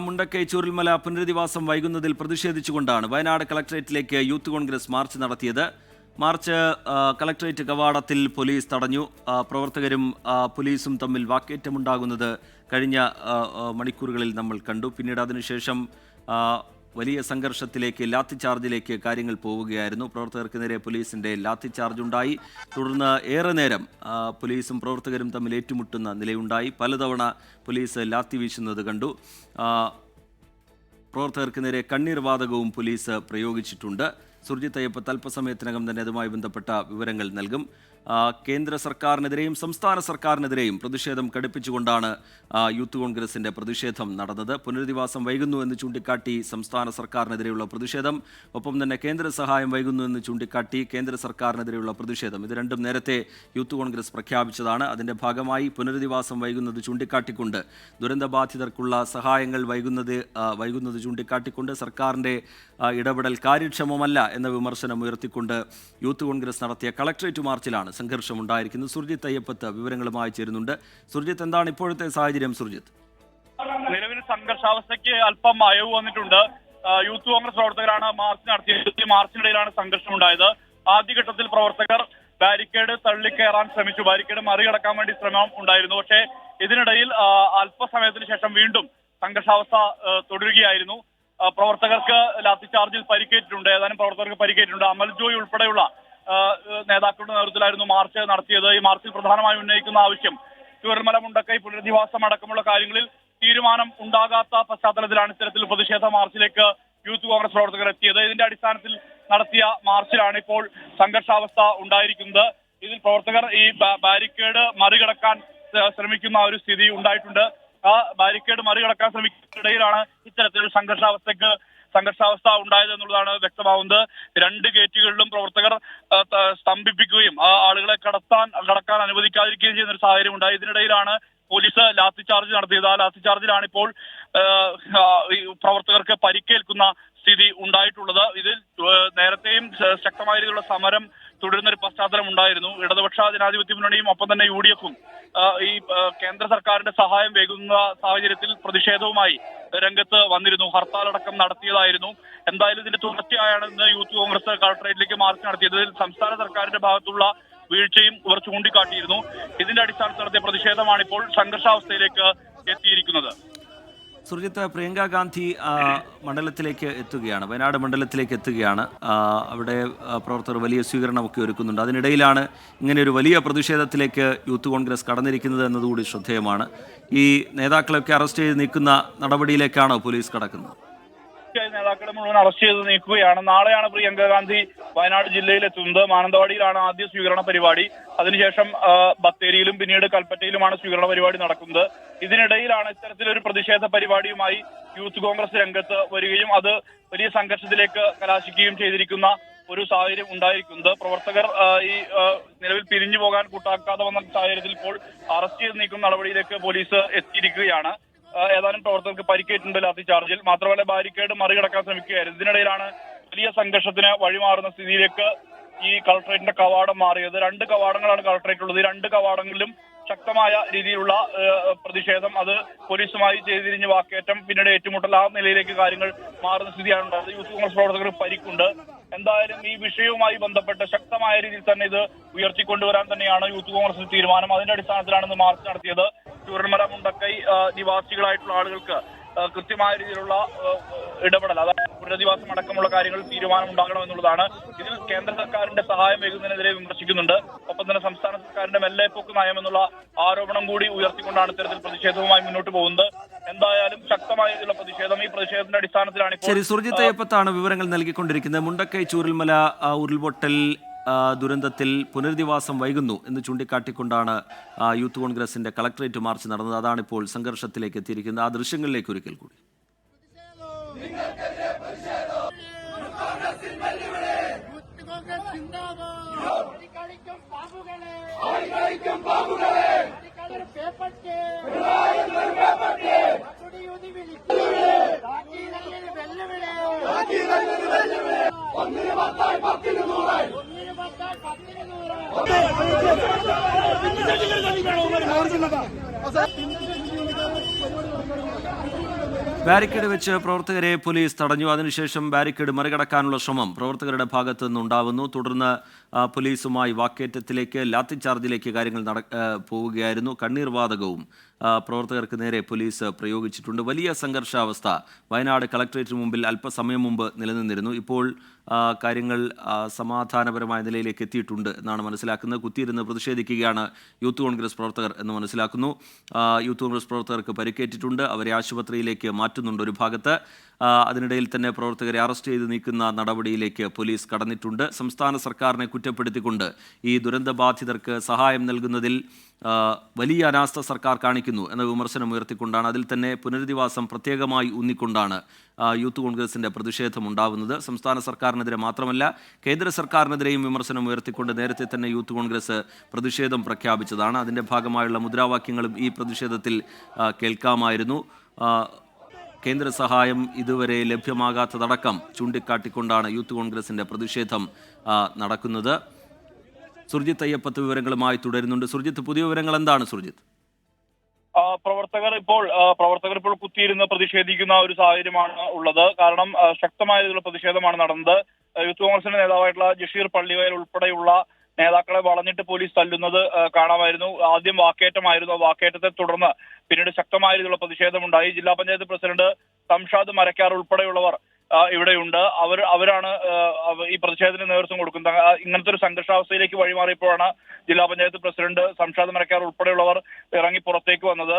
മുണ്ടക്കൈ ചൂരൽമല പുനരധിവാസം വൈകുന്നതിൽ പ്രതിഷേധിച്ചുകൊണ്ടാണ് വയനാട് കളക്ടറേറ്റിലേക്ക് യൂത്ത് കോൺഗ്രസ് മാർച്ച് നടത്തിയത്. മാർച്ച് കളക്ടറേറ്റ് കവാടത്തിൽ പോലീസ് തടഞ്ഞു. പ്രവർത്തകരും പോലീസും തമ്മിൽ വാക്കേറ്റമുണ്ടാകുന്നത് കഴിഞ്ഞ മണിക്കൂറുകളിൽ നമ്മൾ കണ്ടു. പിന്നീട് അതിനുശേഷം വലിയ സംഘർഷത്തിലേക്ക് ലാത്തി ചാർജിലേക്ക് കാര്യങ്ങൾ പോവുകയായിരുന്നു. പ്രവർത്തകർക്ക് നേരെ പോലീസിന്റെ ലാത്തി ചാർജ് ഉണ്ടായി തുടർന്ന് ഏറെ നേരം പോലീസും പ്രവർത്തകരും തമ്മിൽ ഏറ്റുമുട്ടുന്ന നിലയുണ്ടായി. പലതവണ പോലീസ് ലാത്തി വീശുന്നത് കണ്ടു. പ്രവർത്തകർക്ക് നേരെ കണ്ണീർ വാതകവും പോലീസ് പ്രയോഗിച്ചിട്ടുണ്ട്. സുർജിത്ത് അയ്യപ്പ അല്പസമയത്തിനകം തന്നെ അതുമായി ബന്ധപ്പെട്ട വിവരങ്ങൾ നൽകും. കേന്ദ്ര സർക്കാരിനെതിരെയും സംസ്ഥാന സർക്കാരിനെതിരെയും പ്രതിഷേധം കടുപ്പിച്ചുകൊണ്ടാണ് ആ, യൂത്ത് കോൺഗ്രസിന്റെ പ്രതിഷേധം നടന്നത്. പുനരധിവാസം വൈകുന്നു എന്ന് ചൂണ്ടിക്കാട്ടി സംസ്ഥാന സർക്കാരിനെതിരെയുള്ള പ്രതിഷേധം. ഒപ്പം തന്നെ കേന്ദ്ര സഹായം വൈകുന്നു എന്ന് ചൂണ്ടിക്കാട്ടി കേന്ദ്ര സർക്കാരിനെതിരെയുള്ള പ്രതിഷേധം. ഇത് രണ്ടും നേരത്തെ യൂത്ത് കോൺഗ്രസ് പ്രഖ്യാപിച്ചതാണ്. അതിന്റെ ഭാഗമായി പുനരധിവാസം വൈകുന്നത് ചൂണ്ടിക്കാട്ടിക്കൊണ്ട് ദുരന്തബാധിതർക്കുള്ള സഹായങ്ങൾ വൈകുന്നത് വൈകുന്നത് ചൂണ്ടിക്കാട്ടിക്കൊണ്ട് സർക്കാരിന്റെ ആ, ഇടപെടൽ കാര്യക്ഷമമല്ല എന്ന വിമർശനം ഉയർത്തിക്കൊണ്ട് യൂത്ത് കോൺഗ്രസ് നടത്തിയ കളക്ടറേറ്റ് മാർച്ചിലാണ് സംഘർഷം ഉണ്ടായിരിക്കുന്നത് സുർജിത്ത് അയ്യപ്പത്ത് വിവരങ്ങളുമായി ചേരുന്നുണ്ട്. സുർജിത്ത് എന്താണ് ഇപ്പോഴത്തെ സാഹചര്യം സുർജിത്ത്? നിലവിൽ സംഘർഷാവസ്ഥയ്ക്ക് അല്പം അയവ് വന്നിട്ടുണ്ട്. യൂത്ത് കോൺഗ്രസ് പ്രവർത്തകരാണ് മാർച്ച് നടത്തിയത്. മാർച്ചിനിടയിലാണ് സംഘർഷം ഉണ്ടായത് ആദ്യഘട്ടത്തിൽ പ്രവർത്തകർ ബാരിക്കേഡ് തള്ളിക്കയറാൻ ശ്രമിച്ചു. ബാരിക്കേഡ് മറികടക്കാൻ വേണ്ടി ശ്രമം ഉണ്ടായിരുന്നു. പക്ഷേ ഇതിനിടയിൽ അല്പസമയത്തിന് ശേഷം വീണ്ടും സംഘർഷാവസ്ഥ തുടരുകയായിരുന്നു. പ്രവർത്തകർക്ക് ലാത്തിചാർജിൽ പരിക്കേറ്റിട്ടുണ്ട്. ഏതാനും പ്രവർത്തകർക്ക് പരിക്കേറ്റിട്ടുണ്ട്. അമൽ ജോയ് ഉൾപ്പെടെയുള്ള നേതാക്കളുടെ നേതൃത്വത്തിലായിരുന്നു മാർച്ച് നടത്തിയത്. ഈ മാർച്ചിൽ പ്രധാനമായും ഉന്നയിക്കുന്ന ആവശ്യം ചുവരമല മുണ്ടക്കൈ പുനരധിവാസം അടക്കമുള്ള കാര്യങ്ങളിൽ തീരുമാനം ഉണ്ടാകാത്ത പശ്ചാത്തലത്തിലാണ് ഇത്തരത്തിൽ പ്രതിഷേധ മാർച്ചിലേക്ക് യൂത്ത് കോൺഗ്രസ് പ്രവർത്തകർ എത്തിയത്. ഇതിന്റെ അടിസ്ഥാനത്തിൽ നടത്തിയ മാർച്ചിലാണ് ഇപ്പോൾ സംഘർഷാവസ്ഥ ഉണ്ടായിരിക്കുന്നത്. ഇതിൽ പ്രവർത്തകർ ഈ ബാരിക്കേഡ് മറികടക്കാൻ ശ്രമിക്കുന്ന ഒരു സ്ഥിതി ഉണ്ടായിട്ടുണ്ട്. ആ ബാരിക്കേഡ് മറികടക്കാൻ ശ്രമിക്കുന്നതിനിടയിലാണ് ഇത്തരത്തിലൊരു സംഘർഷാവസ്ഥയ്ക്ക് സംഘർഷാവസ്ഥ ഉണ്ടായത് എന്നുള്ളതാണ് വ്യക്തമാവുന്നത്. രണ്ട് ഗേറ്റുകളിലും പ്രവർത്തകർ സ്തംഭിപ്പിക്കുകയും ആളുകളെ കടത്താൻ കടക്കാൻ അനുവദിക്കാതിരിക്കുകയും ചെയ്യുന്ന ഒരു സാഹചര്യം ഉണ്ടായി. ഇതിനിടയിലാണ് പോലീസ് ലാത്തി ചാർജ് നടത്തിയത്. ആ ലാത്തി ചാർജിലാണ് ഇപ്പോൾ പ്രവർത്തകർക്ക് പരിക്കേൽക്കുന്ന സ്ഥിതി ഉണ്ടായിട്ടുള്ളത്. ഇതിൽ നേരത്തെയും ശക്തമായ രീതിയിലുള്ള സമരം തുടരുന്ന ഒരു പശ്ചാത്തലം ഉണ്ടായിരുന്നു. ഇടതുപക്ഷ ജനാധിപത്യ മുന്നണിയും ഒപ്പം തന്നെ യു ഡി എഫും ഈ കേന്ദ്ര സർക്കാരിന്റെ സഹായം വേകുന്ന സാഹചര്യത്തിൽ പ്രതിഷേധവുമായി രംഗത്ത് വന്നിരുന്നു. ഹർത്താൽ അടക്കം നടത്തിയതായിരുന്നു. എന്തായാലും ഇതിന്റെ തുടർച്ചയായാണ് ഇന്ന് യൂത്ത് കോൺഗ്രസ് കളക്ടറേറ്റിലേക്ക് മാർച്ച് നടത്തിയത്. ഇതിൽ സംസ്ഥാന സർക്കാരിന്റെ ഭാഗത്തുള്ള വീഴ്ചയും ഇവർ ചൂണ്ടിക്കാട്ടിയിരുന്നു. ഇതിന്റെ അടിസ്ഥാനത്തിൽ നടത്തിയ പ്രതിഷേധമാണ് ഇപ്പോൾ സംഘർഷാവസ്ഥയിലേക്ക് എത്തിയിരിക്കുന്നത്. സുർജിത്ത് പ്രിയങ്ക ഗാന്ധി മണ്ഡലത്തിലേക്ക് എത്തുകയാണ്. വയനാട് മണ്ഡലത്തിലേക്ക് എത്തുകയാണ്. അവിടെ പ്രവർത്തകർ വലിയ സ്വീകരണമൊക്കെ ഒരുക്കുന്നുണ്ട്. അതിനിടയിലാണ് ഇങ്ങനെ ഒരു വലിയ പ്രതിഷേധത്തിലേക്ക് യൂത്ത് കോൺഗ്രസ് കടന്നിരിക്കുന്നത് എന്നതുകൂടി ശ്രദ്ധേയമാണ്. ഈ നേതാക്കളെയൊക്കെ അറസ്റ്റ് ചെയ്ത് നീക്കുന്ന നടപടിയിലേക്കാണോ പോലീസ് കടക്കുന്നത്? നേതാക്കളെ മുഴുവൻ അറസ്റ്റ് ചെയ്ത് നീക്കുകയാണ്. നാളെയാണ് പ്രിയങ്ക ഗാന്ധി വയനാട് ജില്ലയിലെ എത്തുന്നത് മാനന്തവാടിയിലാണ് ആദ്യ സ്വീകരണ പരിപാടി. അതിനുശേഷം ബത്തേരിയിലും പിന്നീട് കൽപ്പറ്റയിലുമാണ് സ്വീകരണ പരിപാടി നടക്കുന്നത്. ഇതിനിടയിലാണ് ഇത്തരത്തിലൊരു പ്രതിഷേധ പരിപാടിയുമായി യൂത്ത് കോൺഗ്രസ് രംഗത്ത് വരികയും അത് വലിയ സംഘർഷത്തിലേക്ക് കലാശിക്കുകയും ചെയ്തിരിക്കുന്ന ഒരു സാഹചര്യം ഉണ്ടായിരിക്കുന്നത്. പ്രവർത്തകർ ഈ നിലവിൽ പിരിഞ്ഞു പോകാൻ കൂട്ടാക്കാതെ വന്ന സാഹചര്യത്തിൽ ഇപ്പോൾ അറസ്റ്റ് ചെയ്ത് നീക്കുന്ന നടപടിയിലേക്ക് പോലീസ് എത്തിയിരിക്കുകയാണ്. ഏതാനും പ്രവർത്തകർക്ക് പരിക്കേറ്റുണ്ട് ലാത്തി ചാർജിൽ. മാത്രമല്ല ബാരിക്കേഡ് മറികടക്കാൻ ശ്രമിക്കുകയായിരുന്നു. ഇതിനിടയിലാണ് വലിയ സംഘർഷത്തിന് വഴിമാറുന്ന സ്ഥിതിയിലേക്ക് ഈ കളക്ടറേറ്റിന്റെ കവാടം മാറിയത്. രണ്ട് കവാടങ്ങളാണ് കളക്ടറേറ്റ് ഉള്ളത് ഈ രണ്ട് കവാടങ്ങളിലും ശക്തമായ രീതിയിലുള്ള പ്രതിഷേധം അത് പോലീസുമായി ചെയ്തിരിഞ്ഞ് വാക്കേറ്റം പിന്നീട് ഏറ്റുമുട്ടൽ ആ നിലയിലേക്ക് കാര്യങ്ങൾ മാറുന്ന സ്ഥിതിയാണ് ഉണ്ടായത്. യൂത്ത് കോൺഗ്രസ് പ്രവർത്തകർ പരിക്കുണ്ട്. എന്തായാലും ഈ വിഷയവുമായി ബന്ധപ്പെട്ട് ശക്തമായ രീതിയിൽ തന്നെ ഇത് ഉയർത്തിക്കൊണ്ടുവരാൻ തന്നെയാണ് യൂത്ത് കോൺഗ്രസിന്റെ തീരുമാനം. അതിന്റെ അടിസ്ഥാനത്തിലാണ് ഇന്ന് മാർച്ച് നടത്തിയത്. ചൂരന്മല മുണ്ടക്കൈ നിവാസികളായിട്ടുള്ള ആളുകൾക്ക് കൃത്യമായ രീതിയിലുള്ള ഇടപെടൽ അതായത് പുനരധിവാസം അടക്കമുള്ള കാര്യങ്ങൾ തീരുമാനം ഉണ്ടാകണമെന്നുള്ളതാണ് ഇതിൽ കേന്ദ്ര സർക്കാരിന്റെ സഹായം വൈകുന്നതിനെതിരെ വിമർശിക്കുന്നുണ്ട്. ഒപ്പം തന്നെ സംസ്ഥാന സർക്കാരിന്റെ മെല്ലെപ്പൊക്ക് നയമെന്നുള്ള ആരോപണം കൂടി ഉയർത്തിക്കൊണ്ടാണ് ഇത്തരത്തിൽ പ്രതിഷേധവുമായി മുന്നോട്ട് പോകുന്നത്. എന്തായാലും ശക്തമായ രീതിയിലുള്ള പ്രതിഷേധം ഈ പ്രതിഷേധത്തിന്റെ അടിസ്ഥാനത്തിലാണ് ശരി സുർജിത്ത് അയ്യപ്പത്താണ് വിവരങ്ങൾ നൽകിക്കൊണ്ടിരിക്കുന്നത്. മുണ്ടക്കൈ ചൂരൽമല ഉരുൾപൊട്ടൽ ദുരന്തത്തിൽ പുനരധിവാസം വൈകുന്നു എന്ന് ചൂണ്ടിക്കാട്ടിക്കൊണ്ടാണ് യൂത്ത് കോൺഗ്രസിന്റെ കളക്ടറേറ്റ് മാർച്ച് നടന്നത്. അതാണിപ്പോൾ സംഘർഷത്തിലേക്ക് എത്തിയിരിക്കുന്നത്. ആ ദൃശ്യങ്ങളിലേക്ക് ഒരിക്കൽ കൂടി. ബാരിക്കേഡ് വെച്ച് പ്രവർത്തകരെ പോലീസ് തടഞ്ഞു. അതിനുശേഷം ബാരിക്കേഡ് മറികടക്കാനുള്ള ശ്രമം പ്രവർത്തകരുടെ ഭാഗത്തു നിന്നുണ്ടാവുന്നു. തുടർന്ന് പോലീസുമായി വാക്കേറ്റത്തിലേക്ക് ലാത്തിചാർജിലേക്ക് കാര്യങ്ങൾ നട പോവുകയായിരുന്നു. കണ്ണീർ വാതകവും പ്രവർത്തകർക്ക് നേരെ പോലീസ് പ്രയോഗിച്ചിട്ടുണ്ട്. വലിയ സംഘർഷാവസ്ഥ വയനാട് കളക്ടറേറ്റിന് മുമ്പിൽ അല്പസമയം മുമ്പ് നിലനിന്നിരുന്നു. ഇപ്പോൾ കാര്യങ്ങൾ സമാധാനപരമായ നിലയിലേക്ക് എത്തിയിട്ടുണ്ട് എന്നാണ് മനസ്സിലാക്കുന്നത്. കുത്തിയിരുന്ന് പ്രതിഷേധിക്കുകയാണ് യൂത്ത് കോൺഗ്രസ് പ്രവർത്തകർ എന്ന് മനസ്സിലാക്കുന്നു. യൂത്ത് കോൺഗ്രസ് പ്രവർത്തകർക്ക് പരിക്കേറ്റിട്ടുണ്ട്. അവരെ ആശുപത്രിയിലേക്ക് മാറ്റുന്നുണ്ട് ഒരു ഭാഗത്ത്. അതിനിടയിൽ തന്നെ പ്രവർത്തകരെ അറസ്റ്റ് ചെയ്ത് നീക്കുന്ന നടപടിയിലേക്ക് പോലീസ് കടന്നിട്ടുണ്ട്. സംസ്ഥാന സർക്കാരിനെ കുറ്റപ്പെടുത്തിക്കൊണ്ട് ഈ ദുരന്തബാധിതർക്ക് സഹായം നൽകുന്നതിൽ വലിയ അനാസ്ഥ സർക്കാർ കാണിക്കുന്നു എന്ന വിമർശനം ഉയർത്തിക്കൊണ്ടാണ് അതിൽ തന്നെ പുനരധിവാസം പ്രത്യേകമായി ഊന്നിക്കൊണ്ടാണ് യൂത്ത് കോൺഗ്രസിന്റെ പ്രതിഷേധം ഉണ്ടാവുന്നത് സംസ്ഥാന സർക്കാരിനെതിരെ മാത്രമല്ല കേന്ദ്ര സർക്കാരിനെതിരെയും വിമർശനം ഉയർത്തിക്കൊണ്ട് നേരത്തെ തന്നെ യൂത്ത് കോൺഗ്രസ് പ്രതിഷേധം പ്രഖ്യാപിച്ചതാണ്. അതിന്റെ ഭാഗമായുള്ള മുദ്രാവാക്യങ്ങളും ഈ പ്രതിഷേധത്തിൽ കേൾക്കാമായിരുന്നു. കേന്ദ്ര സഹായം ഇതുവരെ ലഭ്യമാകാത്തതടക്കം ചൂണ്ടിക്കാട്ടിക്കൊണ്ടാണ് യൂത്ത് കോൺഗ്രസിന്റെ പ്രതിഷേധം നടക്കുന്നത്. സുർജിത്ത് അയ്യപ്പത്ത് വിവരങ്ങളുമായി തുടരുന്നുണ്ട്. സുർജിത്ത് പുതിയ വിവരങ്ങൾ എന്താണ് സുർജിത്ത് പ്രവർത്തകർ ഇപ്പോൾ പ്രവർത്തകർ ഇപ്പോൾ കുത്തിയിരുന്ന് പ്രതിഷേധിക്കുന്ന ഒരു സാഹചര്യമാണ് ഉള്ളത്. കാരണം ശക്തമായ രീതിയിലുള്ള പ്രതിഷേധമാണ് നടന്നത്. യൂത്ത് കോൺഗ്രസിന്റെ നേതാവായിട്ടുള്ള ജഷീർ പള്ളിവയൽ ഉൾപ്പെടെയുള്ള നേതാക്കളെ വളഞ്ഞിട്ട് പോലീസ് തല്ലുന്നത് കാണാമായിരുന്നു. ആദ്യം വാക്കേറ്റമായിരുന്നു. വാക്കേറ്റത്തെ തുടർന്ന് പിന്നീട് ശക്തമായ രീതിയിലുള്ള പ്രതിഷേധമുണ്ടായി. ജില്ലാ പഞ്ചായത്ത് പ്രസിഡന്റ് സംഷാദ് മരക്കാർ ഉൾപ്പെടെയുള്ളവർ ഇവിടെയുണ്ട്. അവർ അവരാണ് ഈ പ്രതിഷേധത്തിന് നേതൃത്വം കൊടുക്കുന്നത് ഇങ്ങനത്തെ ഒരു സംഘർഷാവസ്ഥയിലേക്ക് വഴിമാറിയപ്പോഴാണ് ജില്ലാ പഞ്ചായത്ത് പ്രസിഡന്റ് സംഷാദ് മരക്കാർ ഉൾപ്പെടെയുള്ളവർ ഇറങ്ങി പുറത്തേക്ക് വന്നത്.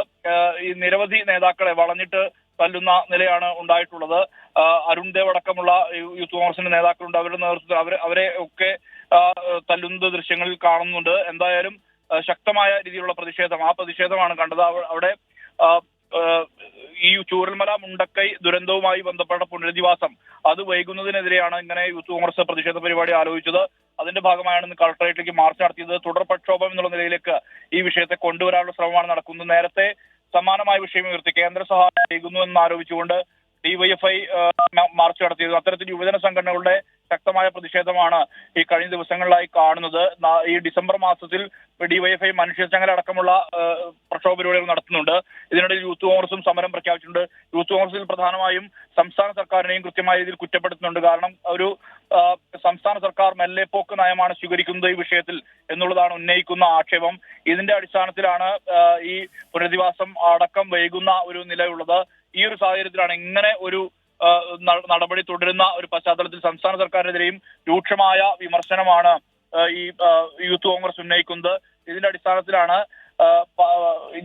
ഈ നിരവധി നേതാക്കളെ വളഞ്ഞിട്ട് തല്ലുന്ന നിലയാണ് ഉണ്ടായിട്ടുള്ളത്. അരുൺ ദേവ് അടക്കമുള്ള യൂത്ത് കോൺഗ്രസിന്റെ നേതാക്കളുണ്ട്. അവരുടെ നേതൃത്വത്തിൽ അവർ അവരെ ഒക്കെ തല്ലുന്ന ദൃശ്യങ്ങളിൽ കാണുന്നുണ്ട്. എന്തായാലും ശക്തമായ രീതിയിലുള്ള പ്രതിഷേധം ആ പ്രതിഷേധമാണ് കണ്ടത്. അവിടെ ഈ ചൂരൽമല മുണ്ടക്കൈ ദുരന്തവുമായി ബന്ധപ്പെട്ട പുനരധിവാസം അത് വൈകുന്നതിനെതിരെയാണ് ഇങ്ങനെ യൂത്ത് കോൺഗ്രസ് പ്രതിഷേധ പരിപാടി ആലോചിച്ചത്. അതിന്റെ ഭാഗമായാണ് ഇന്ന് കളക്ടറേറ്റിലേക്ക് മാർച്ച് നടത്തിയത്. തുടർ പ്രക്ഷോഭം എന്നുള്ള നിലയിലേക്ക് ഈ വിഷയത്തെ കൊണ്ടുവരാനുള്ള ശ്രമമാണ് നടക്കുന്നത്. നേരത്തെ സമാനമായ വിഷയം ഉയർത്തി കേന്ദ്ര സഹായം നൽകുന്നു എന്ന് ആരോപിച്ചുകൊണ്ട് ഡിവൈഎഫ്ഐ മാർച്ച് നടത്തിയത്. അത്തരത്തിൽ യുവജന സംഘടനകളുടെ ശക്തമായ പ്രതിഷേധമാണ് ഈ കഴിഞ്ഞ ദിവസങ്ങളിലായി കാണുന്നത്. ഈ ഡിസംബർ മാസത്തിൽ ഡിവൈഎഫ്ഐ മനുഷ്യച്ചങ്ങല അടക്കമുള്ള ആ, പ്രക്ഷോഭ പരിപാടികൾ നടത്തുന്നുണ്ട്. ഇതിനിടയിൽ യൂത്ത് കോൺഗ്രസും സമരം പ്രഖ്യാപിച്ചിട്ടുണ്ട്. യൂത്ത് കോൺഗ്രസിൽ പ്രധാനമായും സംസ്ഥാന സർക്കാരിനെയും കൃത്യമായ രീതിയിൽ കുറ്റപ്പെടുത്തുന്നുണ്ട്. കാരണം ഒരു സംസ്ഥാന സർക്കാർ മെല്ലെപ്പോക്ക് നയമാണ് സ്വീകരിക്കുന്നത് ഈ വിഷയത്തിൽ എന്നുള്ളതാണ് ഉന്നയിക്കുന്ന ആക്ഷേപം. ഇതിന്റെ അടിസ്ഥാനത്തിലാണ് ഈ പുനരധിവാസം അടക്കം വൈകുന്ന ഒരു നിലയുള്ളത്. ഈ ഒരു സാഹചര്യത്തിലാണ് ഇങ്ങനെ ഒരു നടപടി തുടരുന്ന ഒരു പശ്ചാത്തലത്തിൽ സംസ്ഥാന സർക്കാരിനെതിരെയും രൂക്ഷമായ വിമർശനമാണ് ഈ യൂത്ത് കോൺഗ്രസ് ഉന്നയിക്കുന്നത്. ഇതിന്റെ അടിസ്ഥാനത്തിലാണ്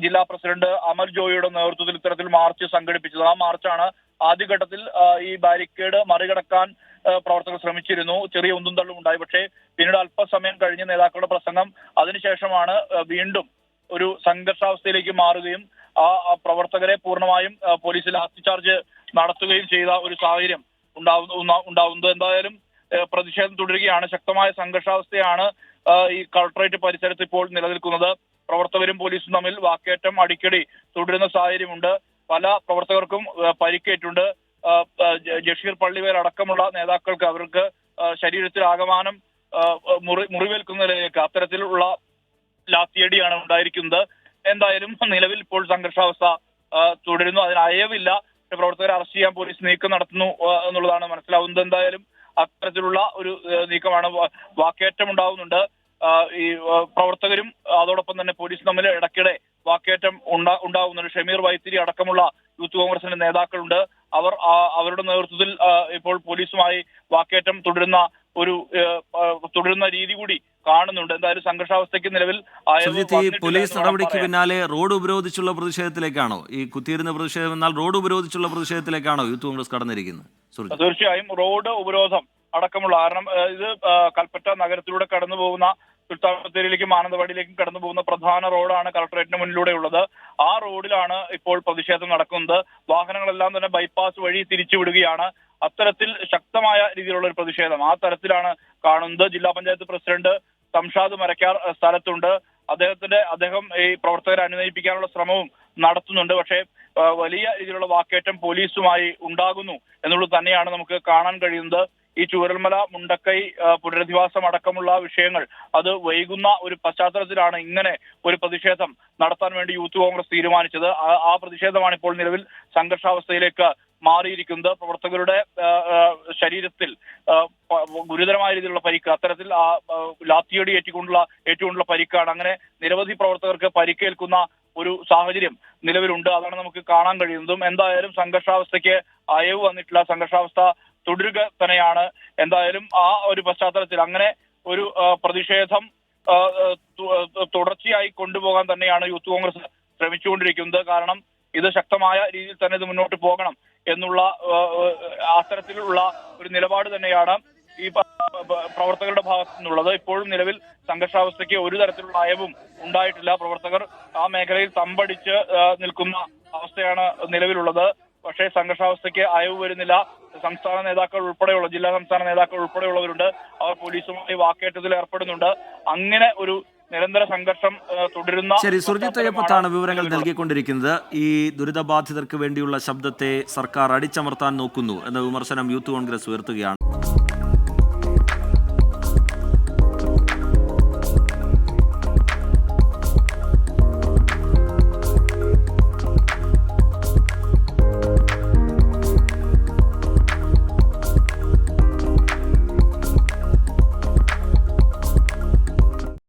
ജില്ലാ പ്രസിഡന്റ് അമൽ ജോയിയുടെ നേതൃത്വത്തിൽ ഇത്തരത്തിൽ മാർച്ച് സംഘടിപ്പിച്ചത്. ആ മാർച്ചാണ് ആദ്യഘട്ടത്തിൽ ഈ ബാരിക്കേഡ് മറികടക്കാൻ പ്രവർത്തകർ ശ്രമിച്ചിരുന്നു. ചെറിയ ഉന്തും തള്ളും ഉണ്ടായി. പക്ഷേ പിന്നീട് അല്പസമയം കഴിഞ്ഞ നേതാക്കളുടെ പ്രസംഗം അതിനുശേഷമാണ് വീണ്ടും ഒരു സംഘർഷാവസ്ഥയിലേക്ക് മാറുകയും ആ പ്രവർത്തകരെ പൂർണമായും പോലീസിൽ പോലീസിൽ ലാത്തിചാർജ് നടത്തുകയും ചെയ്ത ഒരു സാഹചര്യം ഉണ്ടാവുന്ന ഉണ്ടാവുന്നത്. എന്തായാലും പ്രതിഷേധം തുടരുകയാണ്. ശക്തമായ സംഘർഷാവസ്ഥയാണ് ഈ കളക്ടറേറ്റ് പരിസരത്ത് ഇപ്പോൾ നിലനിൽക്കുന്നത്. പ്രവർത്തകരും പോലീസും തമ്മിൽ വാക്കേറ്റം അടിക്കടി തുടരുന്ന സാഹചര്യമുണ്ട്. പല പ്രവർത്തകർക്കും പരിക്കേറ്റുണ്ട്. ജഷീർ പള്ളിവേൽ അടക്കമുള്ള നേതാക്കൾക്ക് അവർക്ക് ശരീരത്തിൽ ആകമാനം മുറി മുറിവേൽക്കുന്ന നിലയിലേക്ക് അത്തരത്തിലുള്ള ലാത്തിയടിയാണ് ഉണ്ടായിരിക്കുന്നത്. എന്തായാലും നിലവിൽ ഇപ്പോൾ സംഘർഷാവസ്ഥ തുടരുന്നു. അതിന് അയവില്ല. പ്രവർത്തകരെ അറസ്റ്റ് ചെയ്യാൻ പോലീസ് നീക്കം നടത്തുന്നു എന്നുള്ളതാണ് മനസ്സിലാവുന്നത്. എന്തായാലും അത്തരത്തിലുള്ള ഒരു നീക്കമാണ് വാക്കേറ്റം ഉണ്ടാവുന്നുണ്ട് ഈ പ്രവർത്തകരും അതോടൊപ്പം തന്നെ പോലീസ് തമ്മിൽ ഇടയ്ക്കിടെ വാക്കേറ്റം ഉണ്ടാ ഉണ്ടാവുന്നുണ്ട്. ഷമീർ വൈത്തിരി അടക്കമുള്ള യൂത്ത് കോൺഗ്രസിന്റെ നേതാക്കളുണ്ട്. അവർ അവരുടെ നേതൃത്വത്തിൽ ഇപ്പോൾ പോലീസുമായി വാക്കേറ്റം തുടരുന്ന ഒരു തുടരുന്ന രീതി കൂടി കാണുന്നുണ്ട്. എന്തായാലും സംഘർഷാവസ്ഥയ്ക്ക് നിലവിൽ ഈ പോലീസ് നടപടിക്ക് പിന്നാലെ റോഡ് ഉപരോധിച്ചുള്ള പ്രതിഷേധത്തിലേക്കാണോ? ഈ കുത്തിയിരുന്ന പ്രതിഷേധം എന്നാൽ റോഡ് ഉപരോധിച്ചുള്ള പ്രതിഷേധത്തിലേക്കാണോ യൂത്ത് കോൺഗ്രസ് കടന്നിരിക്കുന്നത്? തീർച്ചയായും റോഡ് ഉപരോധം അടക്കമുള്ള കാരണം ഇത് കൽപ്പറ്റ നഗരത്തിലൂടെ കടന്നു പോകുന്ന സുൽത്താൻ ബത്തേരിയിലേക്കും മാനന്തവാടിയിലേക്കും കടന്നു പോകുന്ന പ്രധാന റോഡാണ് കളക്ടറേറ്റിന് മുന്നിലൂടെ ഉള്ളത്. ആ റോഡിലാണ് ഇപ്പോൾ പ്രതിഷേധം നടക്കുന്നത്. വാഹനങ്ങളെല്ലാം തന്നെ ബൈപ്പാസ് വഴി തിരിച്ചുവിടുകയാണ് അത്തരത്തിൽ ശക്തമായ രീതിയിലുള്ള ഒരു പ്രതിഷേധം ആ തരത്തിലാണ് കാണുന്നത്. ജില്ലാ പഞ്ചായത്ത് പ്രസിഡന്റ് സംഷാദ് മരക്കാർ സ്ഥലത്തുണ്ട്. അദ്ദേഹത്തിന്റെ അദ്ദേഹം ഈ പ്രവർത്തകരെ അനുനയിപ്പിക്കാനുള്ള ശ്രമവും നടത്തുന്നുണ്ട്. പക്ഷേ വലിയ രീതിയിലുള്ള വാക്കേറ്റം പോലീസുമായി ഉണ്ടാകുന്നു എന്നുള്ളത് തന്നെയാണ് നമുക്ക് കാണാൻ കഴിയുന്നത്. ഈ ചൂരൽമല മുണ്ടക്കൈ പുനരധിവാസം അടക്കമുള്ള വിഷയങ്ങൾ അത് വൈകുന്ന ഒരു പശ്ചാത്തലത്തിലാണ് ഇങ്ങനെ ഒരു പ്രതിഷേധം നടത്താൻ വേണ്ടി യൂത്ത് കോൺഗ്രസ് തീരുമാനിച്ചത്. ആ പ്രതിഷേധമാണ് ഇപ്പോൾ നിലവിൽ സംഘർഷാവസ്ഥയിലേക്ക് മാറിയിരിക്കുന്നത്. പ്രവർത്തകരുടെ ശരീരത്തിൽ ഗുരുതരമായ രീതിയിലുള്ള പരിക്ക് അത്തരത്തിൽ ആ ലാത്തിയടി ഏറ്റുകൊണ്ടുള്ള ഏറ്റുകൊണ്ടുള്ള പരിക്കാണ്. അങ്ങനെ നിരവധി പ്രവർത്തകർക്ക് പരിക്കേൽക്കുന്ന ഒരു സാഹചര്യം നിലവിലുണ്ട്. അതാണ് നമുക്ക് കാണാൻ കഴിയുന്നതും. എന്തായാലും സംഘർഷാവസ്ഥയ്ക്ക് അയവ് വന്നിട്ടില്ല. സംഘർഷാവസ്ഥ തുടരുക തന്നെയാണ്. എന്തായാലും ആ ഒരു പശ്ചാത്തലത്തിൽ അങ്ങനെ ഒരു പ്രതിഷേധം തുടർച്ചയായി കൊണ്ടുപോകാൻ തന്നെയാണ് യൂത്ത് കോൺഗ്രസ് ശ്രമിച്ചുകൊണ്ടിരിക്കുന്നത്. കാരണം ഇത് ശക്തമായ രീതിയിൽ തന്നെ ഇത് മുന്നോട്ട് പോകണം. എന്നുള്ള അത്തരത്തിലുള്ള ഒരു നിലപാട് തന്നെയാണ് ഈ പ്രവർത്തകരുടെ ഭാഗത്തു നിന്നുള്ളത് ഇപ്പോഴും നിലവിൽ സംഘർഷാവസ്ഥയ്ക്ക് ഒരു തരത്തിലുള്ള അയവും ഉണ്ടായിട്ടില്ല. പ്രവർത്തകർ ആ മേഖലയിൽ തമ്പടിച്ച് നിൽക്കുന്ന അവസ്ഥയാണ് നിലവിലുള്ളത്. പക്ഷേ സംഘർഷാവസ്ഥയ്ക്ക് അയവ് വരുന്നില്ല. സംസ്ഥാന നേതാക്കൾ ഉൾപ്പെടെയുള്ള ജില്ലാ സംസ്ഥാന നേതാക്കൾ ഉൾപ്പെടെയുള്ളവരുണ്ട്. അവർ പോലീസുമായി വാക്കേറ്റത്തിൽ ഏർപ്പെടുന്നുണ്ട്. അങ്ങനെ ഒരു നിരന്തര സംഘർഷം തുടരുന്ന ശരി സുർജിത് അയ്യപ്പത്താണ് വിവരങ്ങൾ നൽകിക്കൊണ്ടിരിക്കുന്നത്. ഈ ദുരിതബാധിതർക്ക് വേണ്ടിയുള്ള ശബ്ദത്തെ സർക്കാർ അടിച്ചമർത്താൻ നോക്കുന്നു എന്ന വിമർശനം യൂത്ത് കോൺഗ്രസ് ഉയർത്തുകയാണ്.